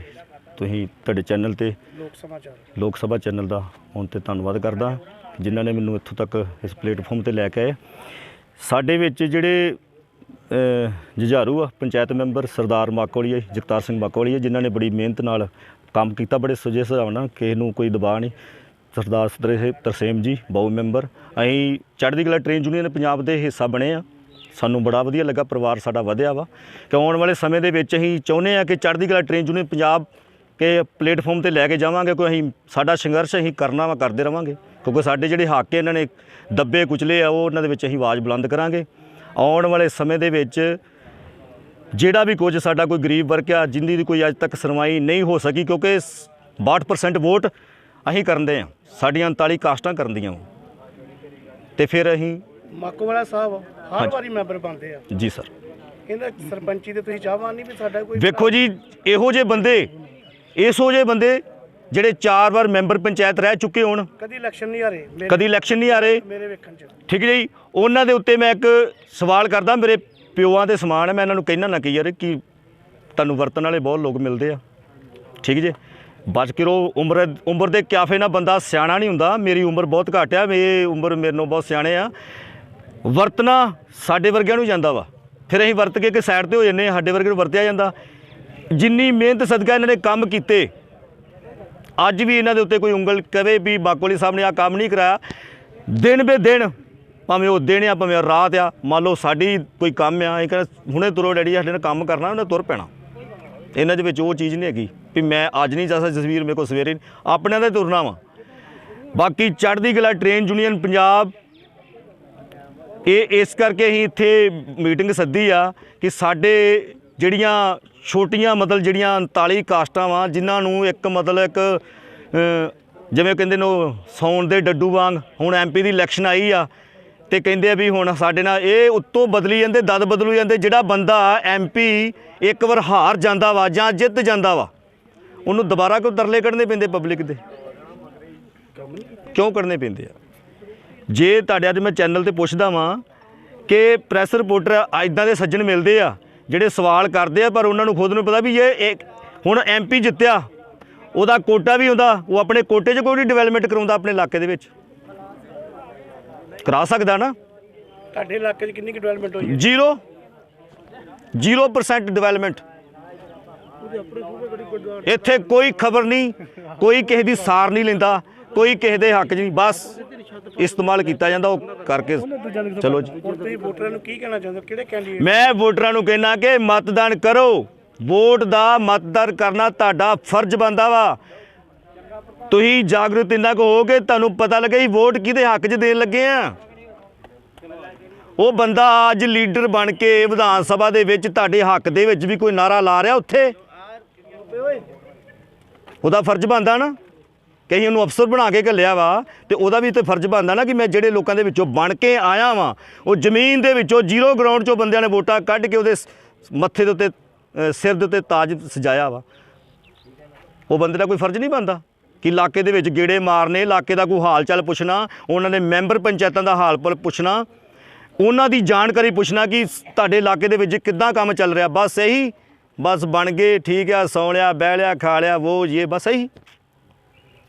ਤੁਸੀਂ ਤੁਹਾਡੇ ਚੈਨਲ ਤੇ ਲੋਕ ਸਮਾਚਾਰ ਲੋਕ ਸਭਾ ਚੈਨਲ ਦਾ ਹੁਣ ਤੇ ਧੰਨਵਾਦ ਕਰਦਾ ਜਿਨ੍ਹਾਂ ਨੇ ਮੈਨੂੰ ਇੱਥੋਂ ਤੱਕ ਇਸ ਪਲੇਟਫਾਰਮ ਤੇ ਲੈ ਕੇ ਆਏ ਸਾਡੇ ਵਿੱਚ ਜਿਹੜੇ ਅ, ਜੁਝਾਰੂ ਆ, ਪੰਚਾਇਤ ਮੈਂਬਰ ਸਰਦਾਰ ਮਾਕੋਲੀਆ ਜਗਤਾਰ ਸਿੰਘ ਮਾਕੋਲੀਆ ਜਿਨ੍ਹਾਂ ਨੇ ਬੜੀ ਮਿਹਨਤ ਨਾਲ ਕੰਮ ਕੀਤਾ, ਬੜੇ ਸੁਜੇ ਸੁਝਾਅ ਨਾਲ, ਕਿਸੇ ਨੂੰ ਕੋਈ ਦਬਾਅ ਨਹੀਂ। ਸਰਦਾਰ ਸਤਰੇ ਤਰਸੇਮ ਜੀ, ਬਾਊ ਮੈਂਬਰ, ਅਸੀਂ ਚੜ੍ਹਦੀ ਕਲਾ ਟ੍ਰੇਨ ਯੂਨੀਅਨ ਪੰਜਾਬ ਦੇ ਹਿੱਸਾ ਬਣੇ ਆ। ਸਾਨੂੰ ਬੜਾ ਵਧੀਆ ਲੱਗਾ, ਪਰਿਵਾਰ ਸਾਡਾ ਵਧਿਆ ਵਾ। ਕਿ ਆਉਣ ਵਾਲੇ ਸਮੇਂ ਦੇ ਵਿੱਚ ਅਸੀਂ ਚਾਹੁੰਦੇ ਆ ਕਿ ਚੜ੍ਹਦੀ ਕਲਾ ਟ੍ਰੇਨ ਯੂਨੀਅਨ ਪੰਜਾਬ ਕੇ ਪਲੇਟਫਾਰਮ ਤੇ ਲੈ ਕੇ ਜਾਵਾਂਗੇ, ਕੋਈ ਅਸੀਂ ਸਾਡਾ ਸੰਘਰਸ਼ ਅਸੀਂ ਕਰਨਾ ਵਾ, ਕਰਦੇ ਰਵਾਂਗੇ। ਕਿਉਂਕਿ ਸਾਡੇ ਜਿਹੜੇ ਹੱਕ ਇਹਨਾਂ ਨੇ ਦੱਬੇ ਕੁਚਲੇ ਆ, ਉਹ ਉਹਨਾਂ ਦੇ ਵਿੱਚ ਅਸੀਂ ਆਵਾਜ਼ ਬੁਲੰਦ ਕਰਾਂਗੇ। ਆਉਣ ਵਾਲੇ ਸਮੇਂ ਦੇ ਵਿੱਚ ਜਿਹੜਾ ਵੀ ਕੁਝ ਸਾਡਾ ਕੋਈ ਗਰੀਬ ਵਰਗ ਆ ਜਿੰਦੀ ਦੀ ਕੋਈ ਅੱਜ ਤੱਕ ਸੁਣਵਾਈ ਨਹੀਂ ਹੋ ਸਕੀ ਕਿਉਂਕਿ ਸ- 62% ਵੋਟ ਅਸੀਂ ਕਰਨਦੇ ਆ ਸਾਡੀਆਂ 39 ਕਾਸਟਾਂ ਕਰਨਦੀਆਂ ਵਾ। ਤੇ ਫਿਰ ਅਸੀਂ ਮਾਕੋ ਵਾਲਾ ਸਾਹਿਬ ਹਰ ਵਾਰੀ ਮੈਂਬਰ ਬਣਦੇ ਆ। ਜੀ ਸਰ। ਕਹਿੰਦਾ ਸਰਪੰਚੀ ਤੇ ਤੁਸੀਂ ਚਾਹਵਾਨ ਨਹੀਂ ਵੀ ਸਾਡਾ ਕੋਈ ਵੇਖੋ ਜੀ ਇਹੋ ਜਿਹੇ ਬੰਦੇ ਇਹੋ ਜਿਹੇ ਬੰਦੇ ਜਿਹੜੇ ਚਾਰ ਵਾਰ ਮੈਂਬਰ ਪੰਚਾਇਤ ਰਹਿ ਚੁੱਕੇ ਹੋਣ। ਕਦੀ ਇਲੈਕਸ਼ਨ ਨਹੀਂ ਹਾਰੇ ਮੇਰੇ ਕਦੀ ਇਲੈਕਸ਼ਨ ਨਹੀਂ ਆ ਰਹੇ। ਮੇਰੇ ਵੇਖਣ ਚ। ਠੀਕ ਹੈ ਜੀ ਉਹਨਾਂ ਦੇ ਉੱਤੇ ਮੈਂ ਇੱਕ ਸਵਾਲ ਕਰਦਾ ਮੇਰੇ ਪਿਓਾਂ ਦੇ ਸਮਾਨ ਹੈ ਮੈਂ ਇਹਨਾਂ ਨੂੰ ਕਹਿਣਾ ਨਾ ਕਿ ਯਾਰ ਕਿ ਤੁਹਾਨੂੰ ਵਰਤਣ ਵਾਲੇ ਬਹੁਤ ਲੋਕ ਮਿਲਦੇ ਆ। ਠੀਕ ਜੇ ਬਚ ਕੇ ਰੋ ਉਮਰ ਉਮਰ ਦੇ ਕਿਆਫੇ ਨਾਲ ਬੰਦਾ ਸਿਆਣਾ ਨਹੀਂ ਹੁੰਦਾ ਮੇਰੀ ਉਮਰ ਬਹੁਤ ਘੱਟ ਆ ਮੇਰੀ ਉਮਰ ਮੇਰੇ ਨਾਲੋਂ ਬਹੁਤ ਸਿਆਣੇ ਆ। ਵਰਤਣਾ ਸਾਡੇ ਵਰਗਿਆਂ ਨੂੰ ਜਾਂਦਾ ਵਾ। ਫਿਰ ਅਸੀਂ ਵਰਤ ਕੇ ਕਿ ਸਾਈਡ ਤੇ ਹੋ ਜੰਨੇ ਆ ਸਾਡੇ ਵਰਗੇ ਨੂੰ ਵਰਤਿਆ ਜਾਂਦਾ। ਜਿੰਨੀ ਮਿਹਨਤ ਸਦਕਾ ਇਹਨਾਂ ਨੇ ਕੰਮ ਕੀਤੇ ਅੱਜ ਵੀ ਇਹਨਾਂ ਦੇ ਉੱਤੇ ਕੋਈ ਉਂਗਲ ਕਵੇ ਵੀ ਬਾਕੋਲੀ ਸਾਹਿਬ ਨੇ ਆ ਕੰਮ ਨਹੀਂ ਕਰਾਇਆ ਦਿਨ ਬੇ ਦਿਨ ਭਾਵੇਂ ਉਹ ਦਿਨ ਆ, ਭਾਵੇਂ ਰਾਤ ਆ, ਮੰਨ ਲਓ ਸਾਡੀ ਕੋਈ ਕੰਮ ਆ ਇਹ ਕਹਿੰਦਾ ਹੁਣੇ ਤੁਰੋ ਡੈਡੀ ਸਾਡੇ ਨਾਲ ਕੰਮ ਕਰਨਾ, ਉਹਨੇ ਤੁਰ ਪੈਣਾ ਇਹਨਾਂ ਦੇ ਵਿੱਚ ਉਹ ਚੀਜ਼ ਨਹੀਂ ਹੈਗੀ ਵੀ ਮੈਂ ਅੱਜ ਨਹੀਂ ਜਾ ਸਕਦਾ, ਜਸਵੀਰ ਮੇਰੇ ਕੋਲ ਸਵੇਰੇ ਨਹੀਂ। ਆਪਣਿਆਂ ਦਾ ਤੁਰਨਾ ਵਾ ਬਾਕੀ ਚੜ੍ਹਦੀ ਕਲਾ ਟ੍ਰੇਨ ਯੂਨੀਅਨ ਪੰਜਾਬ, ਇਹ ਇਸ ਕਰਕੇ ਅਸੀਂ ਇੱਥੇ ਮੀਟਿੰਗ ਸੱਦੀ ਆ ਕਿ ਸਾਡੇ ਜਿਹੜੀਆਂ ਛੋਟੀਆਂ ਮਤਲਬ ਜਿਹੜੀਆਂ 39 ਕਾਸਟਾਂ ਵਾ ਜਿਨ੍ਹਾਂ ਨੂੰ ਇੱਕ ਮਤਲਬ ਇੱਕ ਅ, ਜਿਵੇਂ ਕਹਿੰਦੇ ਨੇ ਉਹ ਸੌਣ ਦੇ ਡੱਡੂ ਵਾਂਗ ਹੁਣ ਐਮਪੀ ਦੀ ਇਲੈਕਸ਼ਨ ਆਈ ਆ ਤੇ ਕਹਿੰਦੇ ਆ ਵੀ ਹੁਣ ਸਾਡੇ ਨਾਲ ਇਹ ਉੱਤੋਂ ਬਦਲੀ ਜਾਂਦੇ ਦਦ ਬਦਲੂ ਜਾਂਦੇ ਜਿਹੜਾ ਬੰਦਾ ਐਮਪੀ ਇੱਕ ਵਾਰ ਹਾਰ ਜਾਂਦਾ ਵਾ ਜਾਂ ਜਿੱਤ ਜਾਂਦਾ ਵਾ ਉਹਨੂੰ ਦੁਬਾਰਾ ਕਿਉਂ ਤਰਲੇ ਕੱਢਣੇ ਪੈਂਦੇ ਪਬਲਿਕ ਦੇ? ਕਿਉਂ ਕਰਨੇ ਪੈਂਦੇ ਆ? ਜੇ ਤੁਹਾਡੇ ਅੱਜ ਮੈਂ ਚੈਨਲ ਤੇ ਪੁੱਛਦਾ ਵਾਂ ਕਿ ਪ੍ਰੈਸ ਰਿਪੋਰਟਰ ਇਦਾਂ ਦੇ ਸੱਜਣ ਮਿਲਦੇ ਆ ਜਿਹੜੇ ਸਵਾਲ ਕਰਦੇ ਆ ਪਰ ਉਹਨਾਂ ਨੂੰ ਖੁਦ ਨੂੰ ਪਤਾ ਵੀ ਇਹ ਹੁਣ ਐਮਪੀ ਜਿੱਤਿਆ ਉਹਦਾ ਕੋਟਾ ਵੀ ਹੁੰਦਾ ਉਹ ਆਪਣੇ ਕੋਟੇ 'ਚ ਕੋਈ ਨਹੀਂ ਡਿਵੈਲਪਮੈਂਟ ਕਰਾਉਂਦਾ ਆਪਣੇ ਇਲਾਕੇ ਦੇ ਵਿੱਚ। ਕਰਾ ਸਕਦਾ ਨਾ? ਤੁਹਾਡੇ ਇਲਾਕੇ 'ਚ ਕਿੰਨੀ ਕੁ ਡਿਵੈਲਪਮੈਂਟ ਹੋਈ ਹੈ? ਜ਼ੀਰੋ। 0% ਡਿਵੈਲਪਮੈਂਟ ਇੱਥੇ ਕੋਈ ਖਬਰ ਨਹੀਂ ਕੋਈ ਕਿਸੇ ਦੀ ਸਾਰ ਨਹੀਂ ਲੈਂਦਾ। ਕੋਈ ਕਿਸੇ ਦੇ ਹੱਕ 'ਚ ਨਹੀਂ ਬਸ ਇਸਤੇਮਾਲ ਕੀਤਾ ਜਾਂਦਾ ਉਹ ਕਰਕੇ ਚਲੋ ਜੀ। ਹੁਣ ਤੁਸੀਂ ਵੋਟਰਾਂ ਨੂੰ ਕੀ ਕਹਿਣਾ ਚਾਹੁੰਦੇ ਹੋ? ਕਿਹੜੇ ਕੈਂਡੀਡੇਟ ਮੈਂ ਵੋਟਰਾਂ ਨੂੰ ਕਹਿਣਾ ਕਿ ਮਤਦਾਨ ਕਰੋ। ਵੋਟ ਦਾ ਮਤਦਾਨ ਕਰਨਾ ਤੁਹਾਡਾ ਫਰਜ਼ ਬਣਦਾ ਵਾ। ਤੁਸੀਂ ਜਾਗਰੂਕ ਇੰਨਾ ਕੁ ਹੋ ਕੇ ਤੁਹਾਨੂੰ ਪਤਾ ਲੱਗੇ ਵੋਟ ਕਿਹਦੇ ਹੱਕ 'ਚ ਦੇਣ ਲੱਗੇ ਆ। ਉਹ ਬੰਦਾ ਅੱਜ ਲੀਡਰ ਬਣ ਕੇ ਵਿਧਾਨ ਸਭਾ ਦੇ ਵਿੱਚ ਤੁਹਾਡੇ ਹੱਕ ਦੇ ਵਿੱਚ ਵੀ ਕੋਈ ਨਾਰਾ ਲਾ ਰਿਹਾ ਉੱਥੇ। ਉਹਦਾ ਫਰਜ਼ ਬਣਦਾ ਨਾ। ਕਿ ਅਸੀਂ ਉਹਨੂੰ ਅਫਸਰ ਬਣਾ ਕੇ ਘੱਲਿਆ ਵਾ ਤੇ ਉਹਦਾ ਵੀ ਤੇ ਫਰਜ਼ ਬਣਦਾ ਨਾ ਕਿ ਮੈਂ ਜਿਹੜੇ ਲੋਕਾਂ ਦੇ ਵਿੱਚੋਂ ਬਣ ਕੇ ਆਇਆ ਵਾਂ, ਉਹ ਜ਼ਮੀਨ ਦੇ ਵਿੱਚੋਂ ਜ਼ੀਰੋ ਗਰਾਊਂਡ ਚੋਂ ਬੰਦਿਆਂ ਨੇ ਵੋਟਾਂ ਕੱਢ ਕੇ ਉਹਦੇ ਮੱਥੇ ਦੇ ਉੱਤੇ ਸਿਰ ਦੇ ਉੱਤੇ ਤਾਜ ਸਜਾਇਆ ਵਾ। ਉਹ ਬੰਦੇ ਦਾ ਕੋਈ ਫਰਜ਼ ਨਹੀਂ ਬਣਦਾ ਕਿ ਇਲਾਕੇ ਦੇ ਵਿੱਚ ਗੇੜੇ ਮਾਰਨੇ, ਇਲਾਕੇ ਦਾ ਕੋਈ ਹਾਲ ਚਾਲ ਪੁੱਛਣਾ, ਉਹਨਾਂ ਦੇ ਮੈਂਬਰ ਪੰਚਾਇਤਾਂ ਦਾ ਹਾਲ ਪਲ ਪੁੱਛਣਾ, ਉਹਨਾਂ ਦੀ ਜਾਣਕਾਰੀ ਪੁੱਛਣਾ ਕਿ ਤੁਹਾਡੇ ਇਲਾਕੇ ਦੇ ਵਿੱਚ ਕਿੱਦਾਂ ਕੰਮ ਚੱਲ ਰਿਹਾ। ਬਸ ਇਹੀ, ਬਸ ਬਣ ਗਏ, ਠੀਕ ਆ, ਸੌਂ ਲਿਆ, ਬਹਿ ਲਿਆ, ਖਾ ਲਿਆ ਉਹ ਇਹ ਬਸ ਇਹੀ।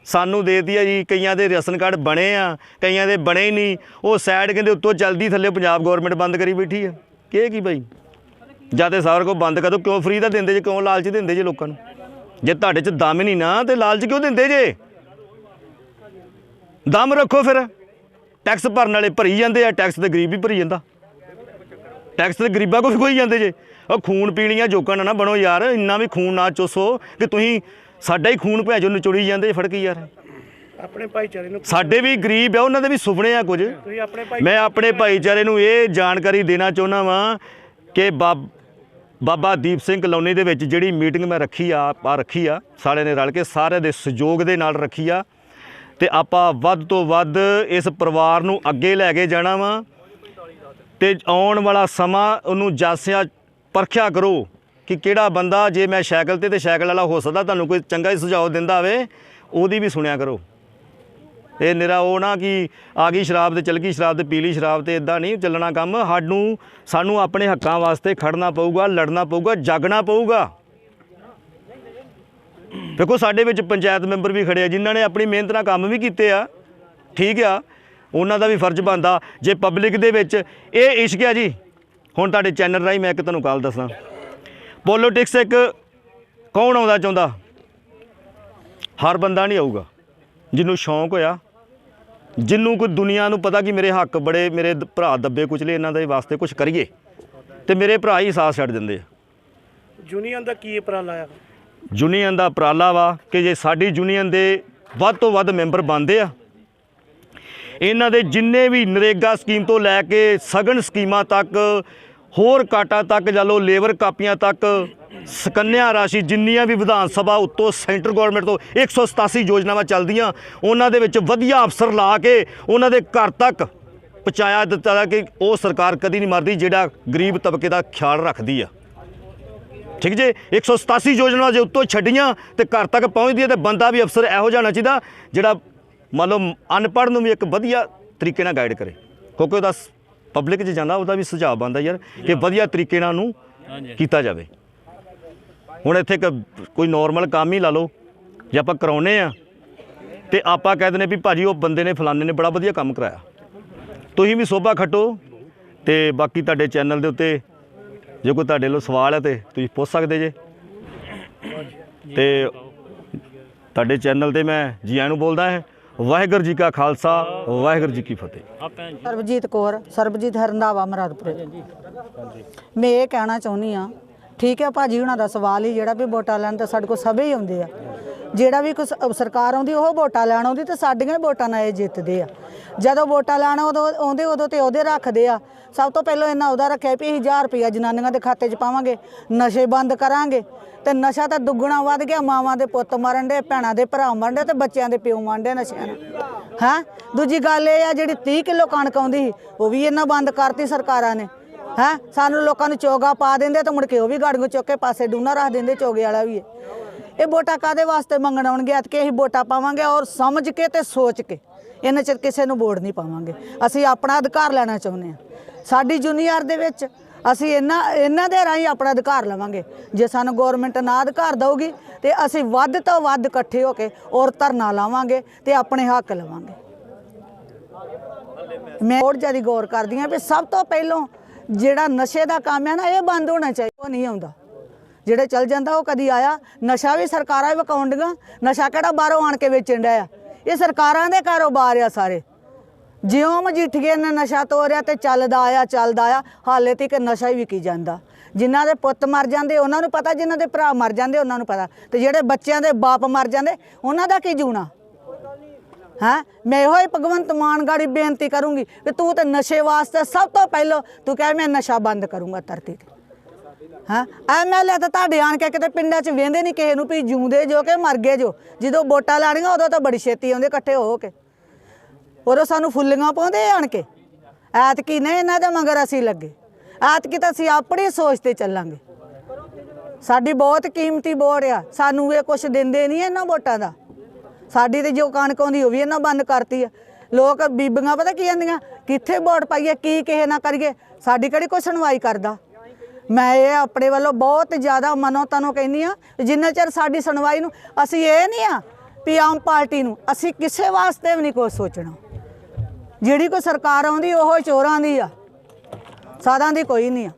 ਸਾਨੂੰ ਦੇ ਆ ਜੀ, ਕਈਆਂ ਦੇ ਰਾਸ਼ਨ ਕਾਰਡ ਬਣੇ ਆ, ਕਈਆਂ ਦੇ ਬਣੇ ਹੀ ਨਹੀਂ। ਉਹ ਸਾਈਡ ਕਹਿੰਦੇ ਉੱਤੋਂ ਚਲਦੀ ਥੱਲੇ ਪੰਜਾਬ ਗਵਰਨਮੈਂਟ ਬੰਦ ਕਰੀ ਬੈਠੀ ਆ। ਕੀ ਕੀ ਬਾਈ? ਜਾਂ ਤੇ ਸਾਰ ਕੋ ਬੰਦ ਕਰ ਕਰੋ ਕਿਉਂ ਫ੍ਰੀ ਦਾ ਦਿੰਦੇ ਜੇ, ਕਿਉਂ ਲਾਲਚ ਦਿੰਦੇ ਜੇ ਲੋਕਾਂ ਨੂੰ? ਜੇ ਤੁਹਾਡੇ 'ਚ ਦਮ ਨਹੀਂ ਨਾ, ਤੇ ਲਾਲਚ ਕਿਉਂ ਦਿੰਦੇ ਜੇ? ਦਮ ਰੱਖੋ ਫਿਰ। ਟੈਕਸ ਭਰਨ ਵਾਲੇ ਭਰੀ ਜਾਂਦੇ ਆ ਟੈਕਸ ਤੇ ਗਰੀਬ ਵੀ ਭਰੀ ਜਾਂਦਾ। ਟੈਕਸ ਤੇ ਗਰੀਬਾਂ ਕੋ ਵੀ ਕੋਈ ਜਾਂਦੇ ਜੇ। ਉਹ ਖੂਨ ਪੀਣੀਆਂ ਜੋਕਾਂ ਨਾ ਨਾ ਬਣੋ ਯਾਰ, ਇੰਨਾ ਵੀ ਖੂਨ ਨਾ ਚੋਸੋ ਕਿ ਤੁਸੀਂ ਸਾਡਾ ਹੀ ਖੂਨ ਭੈਜੋ ਨਿਚੋੜੀ ਜਾਂਦੇ ਫੜ ਕੇ ਯਾਰ। ਆਪਣੇ ਭਾਈਚਾਰੇ ਨੂੰ ਸਾਡੇ ਵੀ ਗਰੀਬ ਆ ਉਹਨਾਂ ਦੇ ਵੀ ਸੁਪਨੇ ਆ ਕੁਝ। ਤੁਸੀਂ ਆਪਣੇ ਭਾਈ ਮੈਂ ਆਪਣੇ ਭਾਈਚਾਰੇ ਨੂੰ ਇਹ ਜਾਣਕਾਰੀ ਦੇਣਾ ਚਾਹੁੰਦਾ ਵਾਂ ਕਿ ਬਾਬ ਬਾਬਾ ਦੀਪ ਸਿੰਘ ਕਲੋਨੀ ਦੇ ਵਿੱਚ ਜਿਹੜੀ ਮੀਟਿੰਗ ਮੈਂ ਰੱਖੀ ਆ ਆ ਰੱਖੀ ਆ ਸਾਰਿਆਂ ਨੇ ਰਲ ਕੇ ਸਾਰਿਆਂ ਦੇ ਸਹਿਯੋਗ ਦੇ ਨਾਲ ਰੱਖੀ ਆ। ਤੇ ਆਪਾਂ ਵੱਧ ਤੋਂ ਵੱਧ ਇਸ ਪਰਿਵਾਰ ਨੂੰ ਅੱਗੇ ਲੈ ਕੇ ਜਾਣਾ ਵਾ। ਤੇ ਆਉਣ ਵਾਲਾ ਸਮਾਂ ਉਹਨੂੰ ਜਾਸਿਆ ਪਰਖਿਆ ਕਰੋ। ਕਿ ਕਿਹੜਾ ਬੰਦਾ ਜੇ ਮੈਂ ਸਾਈਕਲ ਤੇ ਤੇ ਸਾਈਕਲ ਵਾਲਾ ਹੋ ਸਕਦਾ, ਤੁਹਾਨੂੰ ਕੋਈ ਚੰਗਾ ਹੀ ਸੁਝਾਅ ਦਿੰਦਾ ਹੋਵੇ, ਉਹਦੀ ਵੀ ਸੁਣਿਆ ਕਰੋ। ਇਹ ਨਿਰਾ ਉਹ ਨਾ ਕਿ ਆ ਗਈ ਸ਼ਰਾਬ ਤੇ ਚਲ ਗਈ ਸ਼ਰਾਬ ਤੇ ਪੀ ਲਈ, ਸ਼ਰਾਬ ਤੇ ਇਦਾਂ ਨਹੀਂ ਚੱਲਣਾ ਕੰਮ। ਸਾਨੂੰ ਸਾਨੂੰ ਆਪਣੇ ਹੱਕਾਂ ਵਾਸਤੇ ਖੜਨਾ ਪਊਗਾ, ਲੜਨਾ ਪਊਗਾ, ਜਾਗਣਾ ਪਊਗਾ। ਦੇਖੋ, ਸਾਡੇ ਵਿੱਚ ਪੰਚਾਇਤ ਮੈਂਬਰ ਵੀ ਖੜੇ ਆ, ਜਿਨ੍ਹਾਂ ਨੇ ਆਪਣੀ ਮਿਹਨਤ ਨਾਲ ਕੰਮ ਵੀ ਕੀਤੇ ਆ। ਠੀਕ ਆ, ਉਹਨਾਂ ਦਾ ਵੀ ਫਰਜ਼ ਬਣਦਾ। ਜੇ ਪਬਲਿਕ ਦੇ ਵਿੱਚ, ਇਹ ਇਸ਼ਕ ਆ ਜੀ, ਹੁਣ ਤੁਹਾਡੇ ਚੈਨਲ ਰਾਹੀਂ ਮੈਂ ਇੱਕ ਤੁਹਾਨੂੰ ਗੱਲ ਦੱਸਾਂ। ਪੋਲਿਟਿਕਸ ਇੱਕ ਕੌਣ ਆਉਂਦਾ ਚਾਹੁੰਦਾ? ਹਰ ਬੰਦਾ ਨਹੀਂ ਆਊਗਾ। ਜਿਹਨੂੰ ਸ਼ੌਂਕ ਹੋਇਆ ਜਿਹਨੂੰ ਕੋਈ ਦੁਨੀਆ ਨੂੰ ਪਤਾ ਕਿ ਮੇਰੇ ਹੱਕ ਬੜੇ ਮੇਰੇ ਭਰਾ ਦੱਬੇ ਕੁਚਲੇ ਇਹਨਾਂ ਦੇ ਵਾਸਤੇ ਕੁਝ ਕਰੀਏ ਤੇ ਮੇਰੇ ਭਰਾ ਹੀ ਸਾਥ ਛੱਡ ਦਿੰਦੇ ਆ। ਯੂਨੀਅਨ ਦਾ ਕੀ ਉਪਰਾਲਾ ਆ? ਯੂਨੀਅਨ ਦਾ ਉਪਰਾਲਾ ਵਾ ਕਿ ਜੇ ਸਾਡੀ ਯੂਨੀਅਨ ਦੇ ਵੱਧ ਤੋਂ ਵੱਧ ਮੈਂਬਰ ਬਣਦੇ ਆ ਇਹਨਾਂ ਦੇ ਜਿੰਨੇ ਵੀ ਨਰੇਗਾ ਸਕੀਮ ਤੋਂ ਲੈ ਕੇ ਸਗਨ ਸਕੀਮਾਂ ਤੱਕ ਹੋਰ ਕਾਟਾ ਤੱਕ ਜਾ ਲਓ ਲੇਬਰ ਕਾਪੀਆਂ ਤੱਕ ਸਕੰਨਿਆ ਰਾਸ਼ੀ ਜਿੰਨੀਆਂ ਵੀ ਵਿਧਾਨ ਸਭਾ ਉੱਤੋਂ ਸੈਂਟਰ ਗਵਰਨਮੈਂਟ ਤੋਂ 187 ਯੋਜਨਾਵਾਂ ਚੱਲਦੀਆਂ, ਉਹਨਾਂ ਦੇ ਵਿੱਚ ਵਧੀਆ ਅਫਸਰ ਲਾ ਕੇ ਉਹਨਾਂ ਦੇ ਘਰ ਤੱਕ ਪਹੁੰਚਾਇਆ ਦਿੱਤਾ ਕਿ ਉਹ ਸਰਕਾਰ ਕਦੀ ਨਹੀਂ ਮਰਦੀ ਜਿਹੜਾ ਗਰੀਬ ਤਬਕੇ ਦਾ ਖਿਆਲ ਰੱਖਦੀ ਆ। ਠੀਕ ਜੇ? 187 ਯੋਜਨਾ ਜੇ ਉੱਤੋਂ ਛੱਡੀਆਂ ਤੇ ਘਰ ਤੱਕ ਪਹੁੰਚਦੀ ਹੈ ਤੇ ਬੰਦਾ ਵੀ ਅਫਸਰ ਇਹੋ ਜਿਹਾ ਚਾਹੀਦਾ ਜਿਹੜਾ ਮੰਨ ਲਓ ਅਨਪੜ੍ਹ ਨੂੰ ਵੀ ਇੱਕ ਵਧੀਆ ਤਰੀਕੇ ਨਾਲ ਗਾਈਡ ਕਰੇ। ਕਿਉਂਕਿ ਉਹਦਾ ਪਬਲਿਕ 'ਚ ਜਾਂਦਾ ਉਹਦਾ ਵੀ ਸੁਝਾਅ ਬੰਦਾ ਯਾਰ ਕਿ ਵਧੀਆ ਤਰੀਕੇ ਨਾਲ ਉਹਨੂੰ ਕੀਤਾ ਜਾਵੇ। ਹੁਣ ਇੱਥੇ ਕੋਈ ਨਾਰਮਲ ਕੰਮ ਹੀ ਲਾ ਲਓ ਜੇ ਆਪਾਂ ਕਰਾਉਨੇ ਆ ਤੇ ਆਪਾਂ ਕਹਿ ਦਿੰਦੇ ਵੀ ਭਾਜੀ ਉਹ ਬੰਦੇ ਨੇ ਫਲਾਣੇ ਨੇ ਬੜਾ ਵਧੀਆ ਕੰਮ ਕਰਾਇਆ। ਤੁਸੀਂ ਵੀ ਸੋਭਾ ਖੱਟੋ ਤੇ ਬਾਕੀ ਤੁਹਾਡੇ ਚੈਨਲ ਦੇ ਉੱਤੇ ਜੇ ਕੋਈ ਤੁਹਾਡੇ ਲਈ ਸਵਾਲ ਹੈ ਤੇ ਤੁਸੀਂ ਪੁੱਛ ਸਕਦੇ ਜੇ। ਤੇ ਤੁਹਾਡੇ ਚੈਨਲ ਤੇ ਮੈਂ ਜੀ ਆਇਆਂ ਨੂੰ ਬੋਲਦਾ ਹੈ। ਵਾਹਿਗੁਰੂ ਜੀ ਕਾ ਖਾਲਸਾ, ਵਾਹਿਗੁਰੂ ਜੀ ਕੀ ਫਤਿਹ। ਸਰਬਜੀਤ ਕੌਰ, ਸਰਬਜੀਤ ਹਰੰਦਾਵਾ ਮਰਾਦਪੁਰ। ਮੈਂ ਇਹ ਕਹਿਣਾ ਚਾਹੁੰਦੀ ਆ ਠੀਕ ਹੈ ਭਾਜੀ ਹੁਣਾਂ ਦਾ ਸਵਾਲ ਹੀ ਜਿਹੜਾ ਵੀ ਵੋਟਾਂ ਲੈਣ ਤਾਂ ਸਾਡੇ ਕੋਲ ਸਭੇ ਹੀ ਆਉਂਦੇ ਆ। ਜਿਹੜਾ ਵੀ ਕੁਛ ਸਰਕਾਰ ਆਉਂਦੀ, ਉਹ ਵੋਟਾਂ ਲੈਣ ਆਉਂਦੀ ਤੇ ਸਾਡੀਆਂ ਹੀ ਵੋਟਾਂ ਨਾਲ ਇਹ ਜਿੱਤਦੇ ਆ। ਜਦੋਂ ਵੋਟਾਂ ਲੈਣ ਉਦੋਂ ਆਉਂਦੇ ਉਦੋਂ ਤੇ ਉਹਦੇ ਰੱਖਦੇ ਆ। ਸਭ ਤੋਂ ਪਹਿਲਾਂ ਇਹਨਾਂ ਉਹਦਾ ਰੱਖਿਆ ਵੀ ਅਸੀਂ 1000 ਰੁਪਇਆ ਜਨਾਨੀਆਂ ਦੇ ਖਾਤੇ 'ਚ ਪਾਵਾਂਗੇ, ਨਸ਼ੇ ਬੰਦ ਕਰਾਂਗੇ। ਤੇ ਨਸ਼ਾ ਤਾਂ ਦੁੱਗਣਾ ਵੱਧ ਗਿਆ, ਮਾਵਾਂ ਦੇ ਪੁੱਤ ਮਰਨ ਦੇ ਭੈਣਾਂ ਦੇ ਭਰਾ ਮਰਨ ਦੇ ਤੇ ਬੱਚਿਆਂ ਦੇ ਪਿਓ ਮਰਨ ਦੇ ਨਸ਼ਿਆਂ ਨਾਲ। ਹੈਂ? ਦੂਜੀ ਗੱਲ ਇਹ ਆ, ਜਿਹੜੀ 30 ਕਿਲੋ ਕਣਕ ਆਉਂਦੀ ਸੀ, ਉਹ ਵੀ ਇਹਨਾਂ ਬੰਦ ਕਰਤੀ ਸਰਕਾਰਾਂ ਨੇ। ਹੈਂ? ਸਾਨੂੰ ਲੋਕਾਂ ਨੂੰ ਚੋਗਾ ਪਾ ਦਿੰਦੇ ਤੇ ਮੁੜ ਕੇ ਉਹ ਵੀ ਗਾੜੀਆਂ ਚੁੱਕ ਕੇ ਪਾਸੇ ਡੂਨਾ ਰੱਖ ਦਿੰਦੇ, ਚੋਗੇ ਵਾਲਾ ਵੀ ਇਹ। ਵੋਟਾਂ ਕਾਦੇ ਵਾਸਤੇ ਮੰਗਣ ਆਉਣਗੇ? ਕਿ ਅਸੀਂ ਵੋਟਾਂ ਪਾਵਾਂਗੇ ਔਰ ਸਮਝ ਕੇ ਤੇ ਸੋਚ ਕੇ ਇਹਨਾਂ ਚਿਰ ਕਿਸੇ ਨੂੰ ਵੋਟ ਨਹੀਂ ਪਾਵਾਂਗੇ। ਅਸੀਂ ਆਪਣਾ ਅਧਿਕਾਰ ਲੈਣਾ ਚਾਹੁੰਦੇ ਹਾਂ। ਸਾਡੀ ਜੂਨੀਅਰ ਦੇ ਵਿੱਚ ਅਸੀਂ ਇਹਨਾਂ ਇਹਨਾਂ ਦੇ ਰਾਹੀਂ ਆਪਣਾ ਅਧਿਕਾਰ ਲਵਾਂਗੇ। ਜੇ ਸਾਨੂੰ ਗਵਰਨਮੈਂਟ ਨਾ ਅਧਿਕਾਰ ਦਊਗੀ, ਤੇ ਅਸੀਂ ਵੱਧ ਤੋਂ ਵੱਧ ਇਕੱਠੇ ਹੋ ਕੇ ਔਰ ਧਰਨਾ ਲਾਵਾਂਗੇ ਤੇ ਆਪਣੇ ਹੱਕ ਲਵਾਂਗੇ। ਮੈਂ ਹੋਰ ਜ਼ਿਆਦਾ ਗੌਰ ਕਰਦੀ ਹਾਂ ਵੀ ਸਭ ਤੋਂ ਪਹਿਲਾਂ ਜਿਹੜਾ ਨਸ਼ੇ ਦਾ ਕੰਮ ਹੈ ਨਾ, ਇਹ ਬੰਦ ਹੋਣਾ ਚਾਹੀਦਾ, ਉਹ ਨਹੀਂ ਆਉਂਦਾ। ਜਿਹੜੇ ਚੱਲ ਜਾਂਦਾ, ਉਹ ਕਦੀ ਆਇਆ, ਨਸ਼ਾ ਵੀ ਸਰਕਾਰਾਂ ਹੀ ਵਿਕਾਉਂਦੀਆਂ, ਨਸ਼ਾ ਕਿਹੜਾ ਬਾਹਰੋਂ ਆਣ ਕੇ ਵੇਚਣ ਡਿਆ। ਇਹ ਸਰਕਾਰਾਂ ਦੇ ਕਾਰੋਬਾਰ ਆ ਸਾਰੇ। ਜਿਉਂ ਮਜੀਠੀਏ ਨੇ ਨਸ਼ਾ ਤੋਰਿਆ ਤੇ ਚੱਲਦਾ ਆਇਆ ਚੱਲਦਾ ਆਇਆ, ਹਾਲੇ ਤੱਕ ਨਸ਼ਾ ਹੀ ਵਿਕੀ ਜਾਂਦਾ। ਜਿਨ੍ਹਾਂ ਦੇ ਪੁੱਤ ਮਰ ਜਾਂਦੇ, ਉਹਨਾਂ ਨੂੰ ਪਤਾ, ਜਿਨ੍ਹਾਂ ਦੇ ਭਰਾ ਮਰ ਜਾਂਦੇ, ਉਹਨਾਂ ਨੂੰ ਪਤਾ। ਤੇ ਜਿਹੜੇ ਬੱਚਿਆਂ ਦੇ ਬਾਪ ਮਰ ਜਾਂਦੇ, ਉਹਨਾਂ ਦਾ ਕੀ ਜੂਣਾ ਹਾਂ? ਮੈਂ ਇਹੋ ਹੀ ਭਗਵੰਤ ਮਾਨ ਗਾੜੀ ਬੇਨਤੀ ਕਰੂੰਗੀ ਕਿ ਤੂੰ ਤੇ ਨਸ਼ੇ ਵਾਸਤੇ ਸਭ ਤੋਂ ਪਹਿਲਾਂ ਤੂੰ ਕਹਿ ਮੈਂ ਨਸ਼ਾ ਬੰਦ ਕਰੂੰਗਾ ਧਰਤੀ ਤੇ। ਹਾਂ? ਐਮਐਲਏ ਤਾਂ ਤੁਹਾਡੇ ਆਣ ਕੇ ਕਿਤੇ ਪਿੰਡਾਂ 'ਚ ਵੇਂਦੇ ਨਹੀਂ ਕਿਸੇ ਨੂੰ ਵੀ ਜਿਉਂਦੇ ਜੋ ਕਿ ਮਰ ਗਏ ਜੋ। ਜਦੋਂ ਵੋਟਾਂ ਲੈਣੀਆਂ ਉਦੋਂ ਤਾਂ ਬੜੀ ਛੇਤੀ ਆਉਂਦੇ, ਇਕੱਠੇ ਹੋ ਕੇ। ਉਦੋਂ ਸਾਨੂੰ ਫੁੱਲੀਆਂ ਪਾਉਂਦੇ ਆਣ ਕੇ। ਐਤਕੀ ਨੇ ਇਹਨਾਂ ਦੇ ਮਗਰ ਅਸੀਂ ਲੱਗੇ। ਐਤਕੀ ਤਾਂ ਅਸੀਂ ਆਪਣੀ ਸੋਚ ਤੇ ਚੱਲਾਂਗੇ। ਸਾਡੀ ਬਹੁਤ ਕੀਮਤੀ ਵੋਟ ਆ। ਸਾਨੂੰ ਇਹ ਕੁਝ ਦਿੰਦੇ ਨਹੀਂ ਇਹਨਾਂ ਵੋਟਾਂ ਦਾ। ਸਾਡੀ ਤੇ ਜੋ ਕਣਕ ਆਉਂਦੀ ਉਹ ਵੀ ਇਹਨਾਂ ਬੰਦ ਕਰਤੀ ਆ। ਲੋਕ ਬੀਬੀਆਂ ਪਤਾ ਕੀ ਕਹਿੰਦੀਆਂ ਕਿੱਥੇ ਵੋਟ ਪਾਈਏ, ਕੀ ਕਿਸੇ ਨਾ ਕਰੀਏ? ਸਾਡੀ ਕਿਹੜੀ ਕੋਈ ਸੁਣਵਾਈ ਕਰਦਾ? ਮੈਂ ਇਹ ਆਪਣੇ ਵੱਲੋਂ ਬਹੁਤ ਜ਼ਿਆਦਾ ਮਨੋਂ ਤਨੋਂ ਕਹਿੰਦੀ ਆ ਜਿੰਨਾ ਚਿਰ ਸਾਡੀ ਸੁਣਵਾਈ ਨੂੰ ਅਸੀਂ ਇਹ ਨਹੀਂ ਆ ਵੀ ਆਮ ਪਾਰਟੀ ਨੂੰ ਅਸੀਂ ਕਿਸੇ ਵਾਸਤੇ ਵੀ ਨਹੀਂ ਕੁਛ ਸੋਚਣਾ। ਜਿਹੜੀ ਕੋਈ ਸਰਕਾਰ ਆਉਂਦੀ ਉਹ ਚੋਰਾਂ ਦੀ ਆ। ਸਾਦਾਂ ਦੀ ਕੋਈ ਨਹੀਂ ਆ।